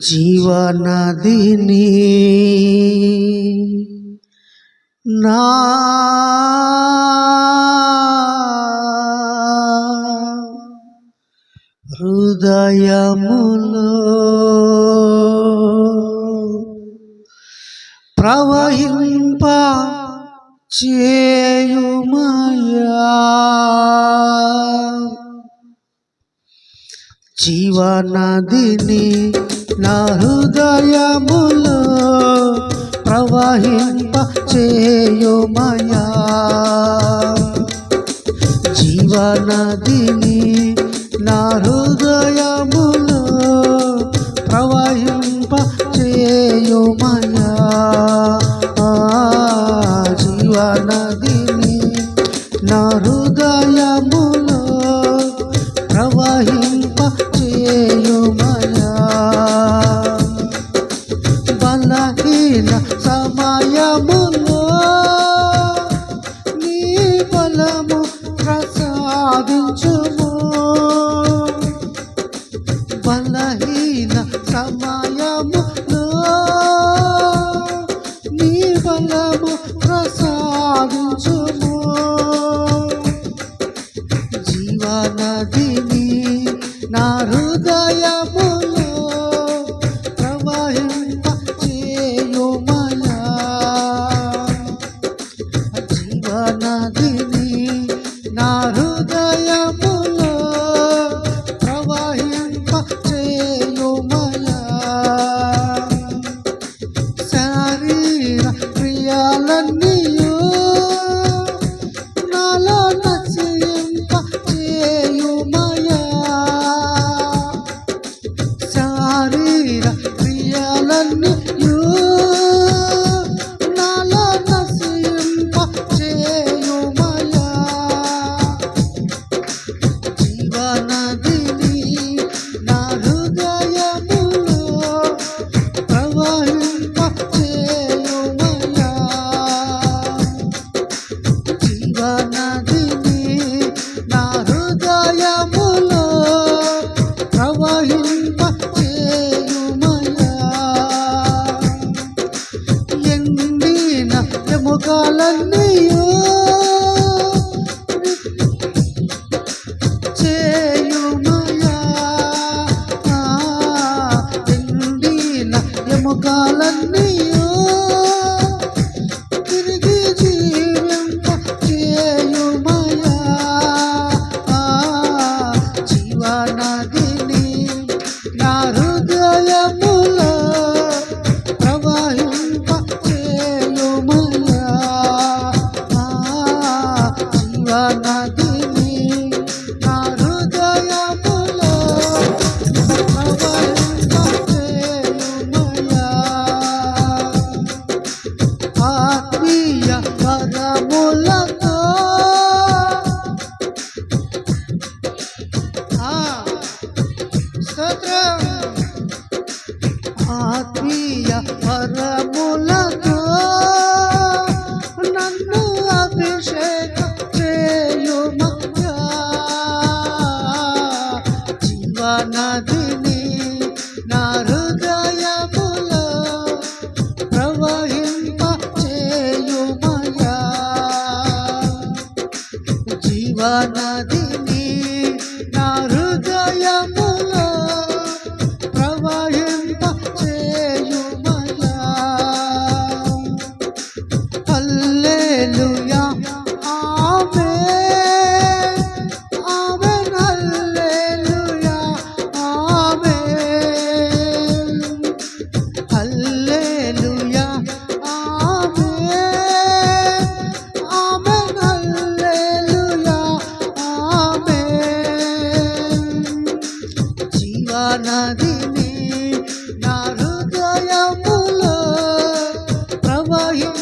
జీవనదిని నా హృదయములో ప్రవహింప చేయుమయా? జీవనదిని నా హృదయములో ప్రవహింప చేయుమయా. జీవనదిని నా హృదయములో ప్రవహింప చేయుమయా. ఆ, జీవనదిని నా హృదయములో సమయములో నీ బలము ప్రసాదించుము. బలహీన సమయములో నీ ఎముకలన్నీయు చేయుమయా. ఆ, ఎండిన Maria para Molata. Ah, Satra, Maria para Molata. জীবন నదిని నా హృదయములో ప్రవహిం